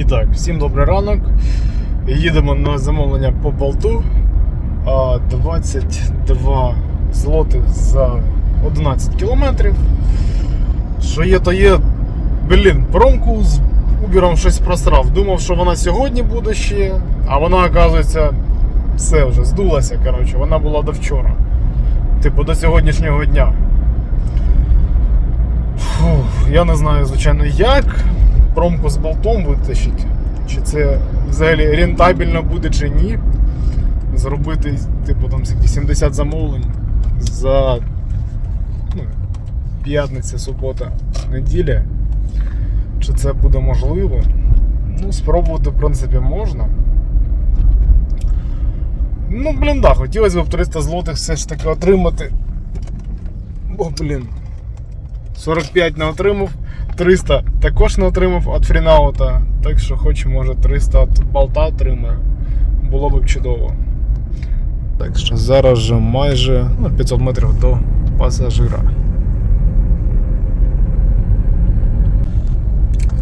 І так, всім добрий ранок. Їдемо на замовлення по болту. 22 злоти за 11 кілометрів. Що є, то є. Блін, промку з Uber щось просрав. Думав, що вона сьогодні буде ще, а вона, оказується, все вже здулася. Коротше, вона була до вчора. Типу, до сьогоднішнього дня. Фух, я не знаю, звичайно, як промку з болтом витащити. Чи це взагалі рентабельно буде чи ні. Зробити, типу, там 70 замовлень за ну, п'ятниця, субота, неділя. Чи це буде можливо? Ну, спробувати, в принципі, можна. Ну, блін, да, хотілося б 300 злотих все ж таки отримати. Бо, блін. 45 не отримав, 300 також не отримав від фрінаута. Так що хоч може 300 від болта отримаю. Було б чудово. Так що зараз вже майже ну, 500 метрів до пасажира.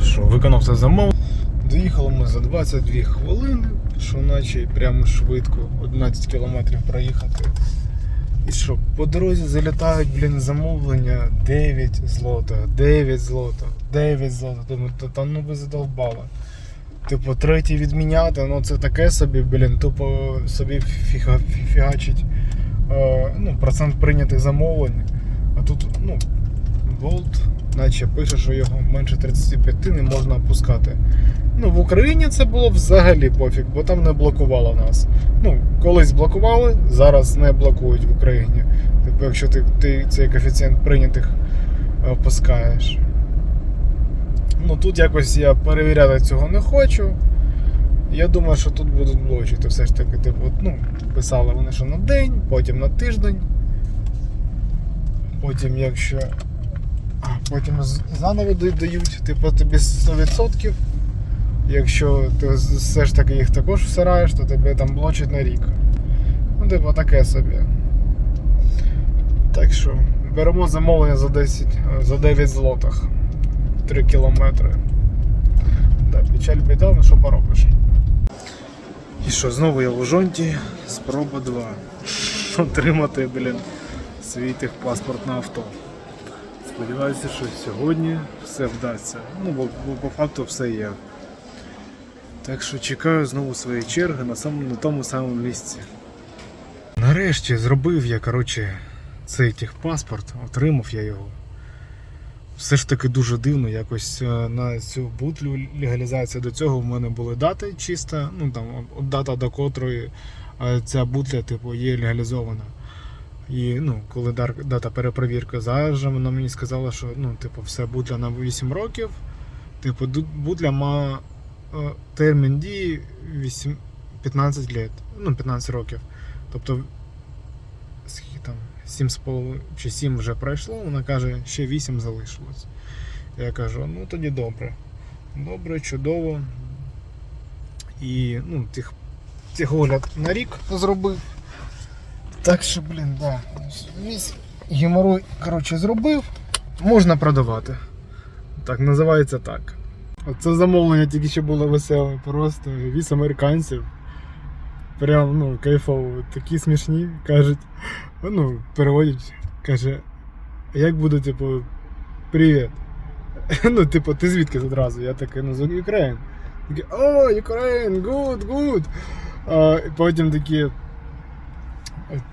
Що, виконав це замов. Доїхали ми за 22 хвилини, що наче прямо швидко 11 кілометрів проїхати. І що, по дорозі залітають, блін, замовлення 9 злота, 9 злота, 9 злота. Думаю, та, ну ви задовбали. Типу, третій відміняти, ну це таке собі, блін, тупо собі фіга, фігачить е, ну, процент прийнятих замовлень. А тут, ну, Болт, наче пише, що його менше 35 не можна опускати. Ну, в Україні це було взагалі пофіг, бо там не блокувало нас. Ну, колись блокували, зараз не блокують в Україні. Тобто, якщо ти, ти цей коефіцієнт прийнятих е, опускаєш. Ну тут якось я перевіряти цього не хочу. Я думаю, що тут будуть блочити все ж таки, типу, ну, писали вони, що на день, потім на тиждень. Потім, якщо. Потім заново дають, типу тобі 100%. Якщо ти все ж таки їх також всираєш, то тебе там блочать на рік. Ну, типу, таке собі. Так що, беремо замовлення за 10, е, за 9 злотих. 3 кілометри. Так, печаль біда, ну що поробиш. І що, знову я в Ужонті, спроба 2. Отримати, блін, свій техпаспорт на авто. Сподіваюся, що сьогодні все вдасться. Ну, бо, бо по факту все є. Так що чекаю знову своєї черги на, самому, на тому самому місці. Нарешті зробив я, коротше, цей техпаспорт, отримав я його. Все ж таки дуже дивно, якось е, на цю бутлю легалізацію до цього в мене були дати чисто, ну там дата до котрої е, ця бутля типу, є легалізована. І ну, коли дата перепровірки, зараз вона мені сказала, що ну, типу, все бутля на 8 років. Типу, бутля має термін дії 8, 15 лет, ну, 15 років. Тобто, скільки там, 7,5 чи 7 вже пройшло, вона каже, ще 8 залишилось. Я кажу, ну тоді добре. Добре, чудово. І ну, тих, техогляд на рік зробив. Так що, блін, да. Весь геморой, коротше, зробив. Можна продавати. Так, називається так. Оце замовлення тільки що було веселе. Просто віз американців. Прям ну, кайфово. Такі смішні. Кажуть, ну, переводять, каже, як буде, типу, привіт. Ну, типу, ти звідки одразу? Я такий, ну, з України. Такі, о, Ukraine, good, good. А, потім такі,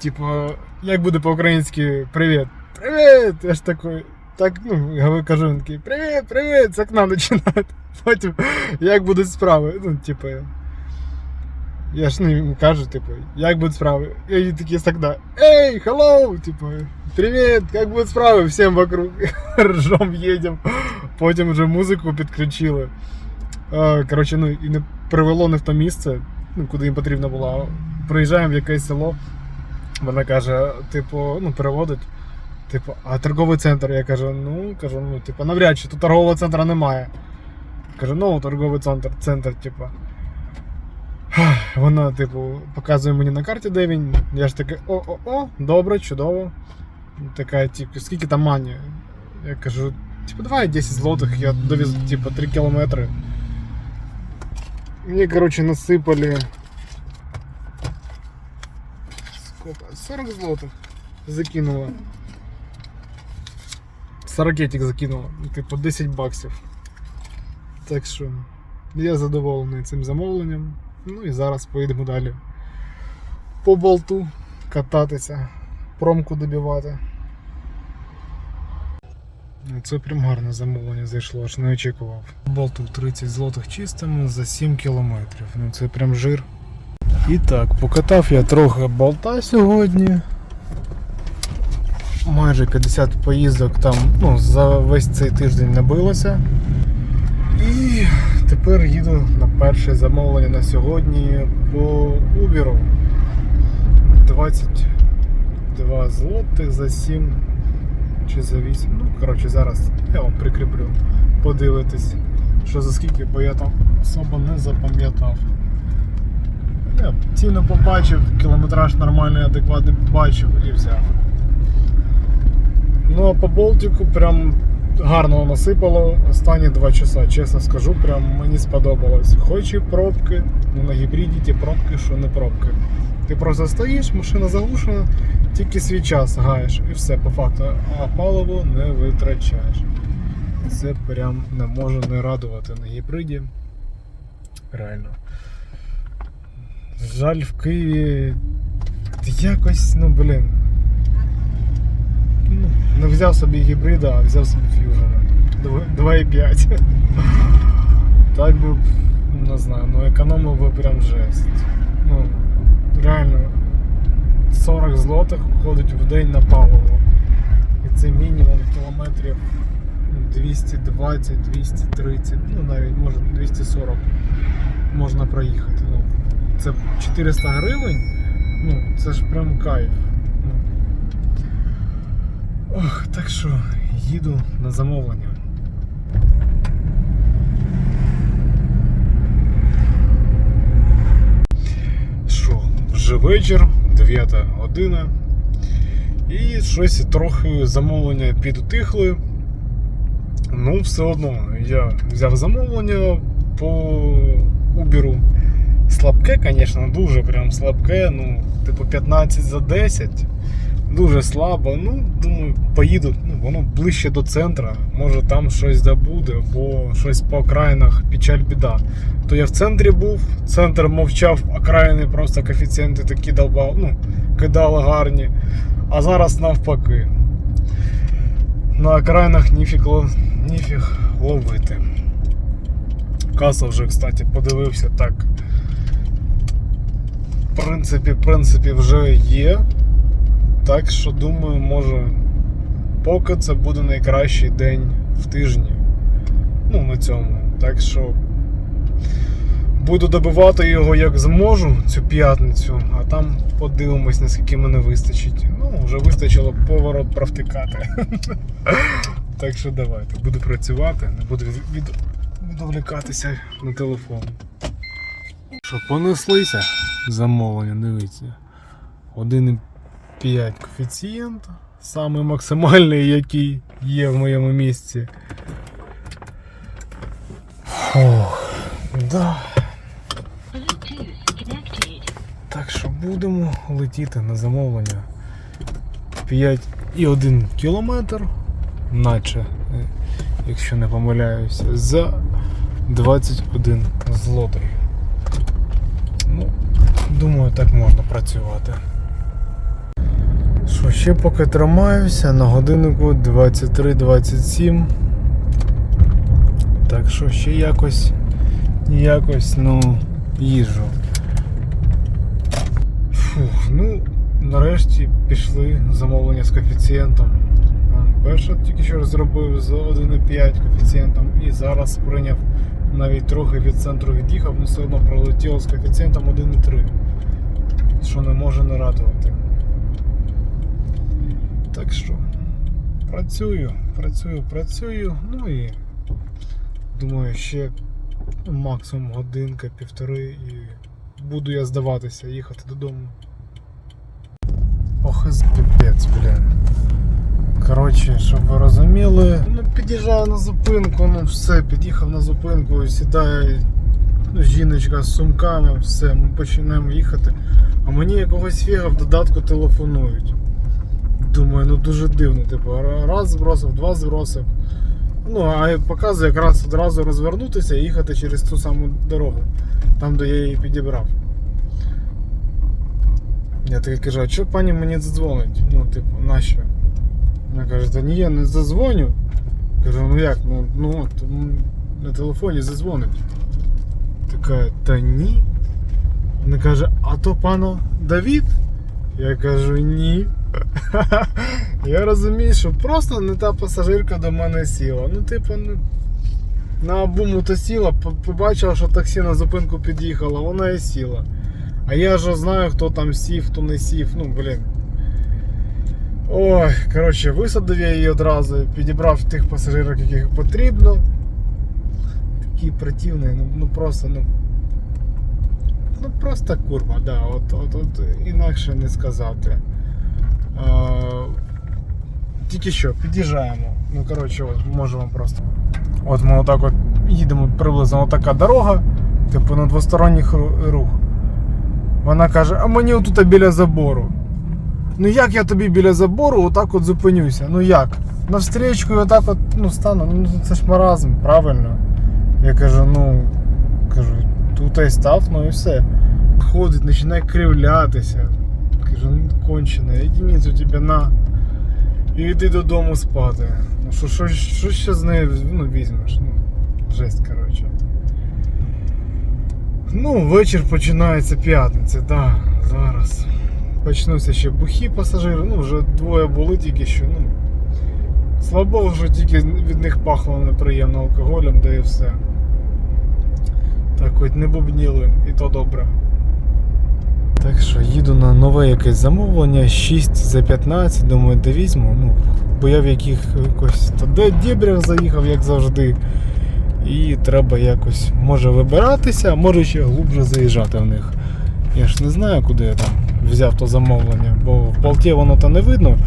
типу, як буде по-українськи привіт? Привіт! Я ж такий, так, ну, я кажу, він такий, привіт, привіт, з окна починають. Потім, як будуть справи? Ну, типу, я ж ну, йому кажу, типу, як будуть справи? І вони такі з окна, ей, hello, типу, привіт, як будуть справи? Всім вокруг. Ржом їдемо. Потім вже музику підключили. Е, Коротше, ну і не привело не в те місце, ну, куди їм потрібно було. А Приїжджаємо в якесь село. Вона каже, типу, ну, переводить. Типу, а торговий центр? Я кажу, ну, кажу, ну, типу, навряд чи тут торгового центру немає. Кажу, ну, торговий центр, центр, типу. Вона, типу, показує мені на карті, де він. Я ж такий, о-о-о, добре, чудово. Така, типу, скільки там мані? Я кажу, типу, давай 10 злотих, я довіз, типу, 3 кілометри. Мне, короче, насыпали сколько? 40 злотых закинула. Сорокетик закинула. Ну, Типу 10 баксів. Так що я задоволений цим замовленням. Ну і зараз поїдемо далі. По болту кататися, промку добивати. Ну, Це прям гарне замовлення зайшло, аж не очікував. Болту 30 злотих чистими за 7 кілометрів. Ну це прям жир. І так, покатав я трохи болта сьогодні. Майже 50 поїздок там ну, за весь цей тиждень набилося. І тепер їду на перше замовлення на сьогодні по Uber. 22 злотих за 7 чи за 8. Ну, коротше, зараз я вам прикріплю. Подивитись, що за скільки, бо я там особо не запам'ятав. Я ціну побачив, кілометраж нормальний, адекватний побачив і взяв. Ну а по болтику прям гарно насипало останні два часа, чесно скажу, прям мені сподобалось. Хоч і пробки, ну на гібриді ті пробки, що не пробки. Ти просто стоїш, машина заглушена, тільки свій час гаєш і все по факту, а паливо не витрачаєш. Це прям не може не радувати на гібриді. Реально. Жаль, в Києві якось, ну блін. Ну, не взяв собі гібрида, а взяв собі фьюжена. 2,5. Так би, не знаю, ну економив би прям жесть. Ну, реально 40 злотих входить в день на паливо. І це мінімум кілометрів 220-230, ну навіть може 240 можна проїхати. Ну, це 400 гривень, ну це ж прям кайф. Ох, так що їду на замовлення. Що, вже вечір, 9 година. І щось трохи замовлення підутихли. Ну, все одно я взяв замовлення по Uber. Слабке, звісно, дуже прям слабке, ну, типу 15 за 10. Дуже слабо. Ну, думаю, поїду, ну, воно ближче до центра. Може там щось добуде, бо щось по окраїнах печаль біда. То я в центрі був, центр мовчав, окраїни просто коефіцієнти такі долбав, ну, кидали гарні. А зараз навпаки. На окраїнах ніфіг, ніфіг ловити. Каса вже, кстати, подивився так. В принципі, в принципі, вже є. Так що думаю, може, поки це буде найкращий день в тижні. Ну, на цьому. Так що буду добивати його як зможу цю п'ятницю, а там подивимось, наскільки мене вистачить. Ну, вже вистачило поворот провтикати. Так що давайте, буду працювати, не буду від, від, відволікатися на телефон. Що, понеслися замовлення, дивіться. 1,5 коефіцієнт, самий максимальний, який є в моєму місці. Фух, да. Так що будемо летіти на замовлення 5,1 кілометр, наче, е, якщо не помиляюся, за 21 злотий. Ну, думаю, так можна працювати. Що, ще поки тримаюся на годиннику 23.27. Так що ще якось, якось, ну, їжу. Фух, ну, нарешті пішли замовлення з коефіцієнтом. Перше тільки що зробив з 1,5 коефіцієнтом і зараз прийняв навіть трохи від центру від'їхав, але все одно пролетіло з коефіцієнтом 1,3. Що не може не радувати. Що працюю, працюю, працюю, ну і думаю, ще максимум годинка, півтори і буду я здаватися, їхати додому. Ох, із піпець, блін. Коротше, щоб ви розуміли, ну під'їжджаю на зупинку, ну все, під'їхав на зупинку, сідає жіночка з сумками, все, ми починаємо їхати. А мені якогось фіга в додатку телефонують. Думаю, ну дуже дивно. Типу, раз збросив, два збросив. Ну, а показує якраз одразу розвернутися і їхати через ту саму дорогу, там, де я її підібрав. Я такий кажу, а що пані мені задзвонить? Ну, типу, нащо? Вона каже, та ні, я не задзвоню. Кажу, ну як, ну, ну от, на телефоні задзвонить. Така, та ні. Вона каже, а то пано Давід? Я кажу, ні. Я розумію, що просто не та пасажирка до мене сіла. Ну, типу, ну, на обуму то сіла, по- побачила, що таксі на зупинку під'їхало, вона і сіла. А я ж знаю, хто там сів, хто не сів. Ну, блін. Ой, коротше, висадив я її одразу, підібрав тих пасажирок, яких потрібно. Такий противний, ну, ну просто, ну. Ну просто курва, да, от, от, от інакше не сказати. А, тільки що, під'їжджаємо. Ну, коротше, от, можу вам просто. От ми отак от їдемо приблизно отака дорога, типу на двосторонній ру- рух. Вона каже, а мені отут біля забору. Ну як я тобі біля забору отак от зупинюся? Ну як? Навстрічку і отак от ну, стану. Ну це ж маразм, правильно. Я кажу, ну кажу, тут і став, ну і все. Ходить, починає кривлятися. Кажу, ну кончене, единицю тебе на. І йди додому спати. Ну що, що, що ще з нею ну, візьмеш? Ну, жесть, коротше. Ну, вечір починається п'ятниця, так, да, зараз. Почнуться ще бухі пасажири, ну вже двоє були тільки що. Ну, Богу, що тільки від них пахло неприємно алкоголем, да і все. Так хоч не бубніли, і то добре. Так що їду на нове якесь замовлення, 6 за 15, думаю, де візьму. Ну, бо я в яких якось та де дібрях заїхав, як завжди. І треба якось може вибиратися, а може ще глубже заїжджати в них. Я ж не знаю, куди я там взяв то замовлення, бо в болті воно то не видно,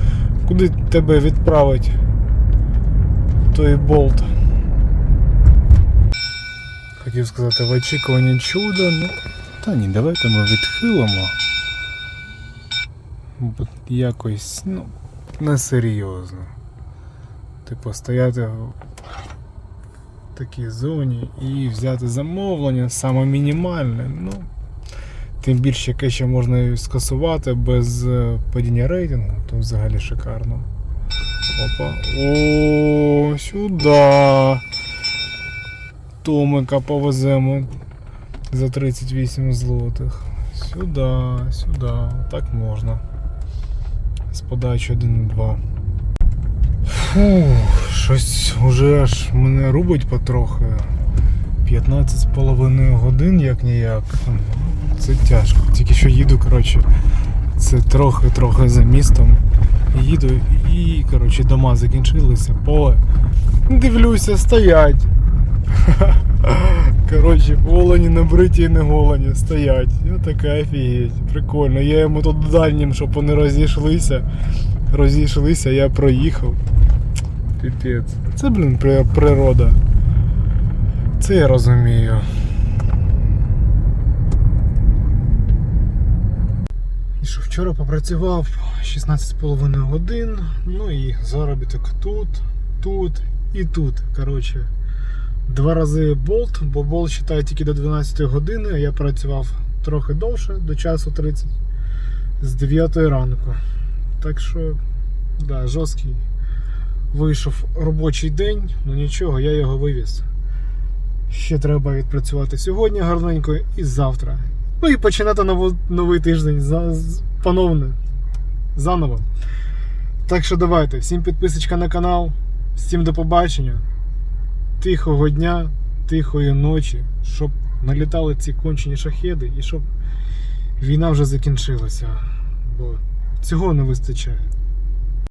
куди тебе відправить той болт. Хотів сказати, в очікуванні чуда, ну. Та давайте ми відхилимо. Якось, ну, несерйозно. Типу, стояти в такій зоні і взяти замовлення саме мінімальне. Ну, тим більше яке ще можна скасувати без е, падіння рейтингу, то взагалі шикарно. Опа. О, сюди. Томика повеземо за 38 злотих. Сюди, сюди. Так можна. З подачі 1,2. Фух, щось уже аж мене рубить потрохи. 15 з половиною годин як ніяк. Це тяжко. Тільки що їду, коротше. Це трохи-трохи за містом. Їду і, коротше, дома закінчилися, поле. Дивлюся, стоять. Коротше, олені набриті і не голені стоять. Я така офігеть. Прикольно. Я йому тут дальнім, щоб вони розійшлися. Розійшлися, я проїхав. Піпець. Це, блін, при- природа. Це я розумію. І що вчора попрацював 16,5 годин. Ну і заробіток тут, тут і тут. Коротше, два рази болт, бо болт читає тільки до 12 години, а я працював трохи довше, до часу 30 з 9 ранку. Так що, да, жорсткий вийшов робочий день, ну нічого, я його вивіз. Ще треба відпрацювати сьогодні гарненько і завтра. Ну і починати нову, новий тиждень за, поновне. Заново. Так що давайте, всім підписочка на канал, всім до побачення. Тихого дня, тихої ночі, щоб налітали ці кончені шахеди і щоб війна вже закінчилася. Бо цього не вистачає.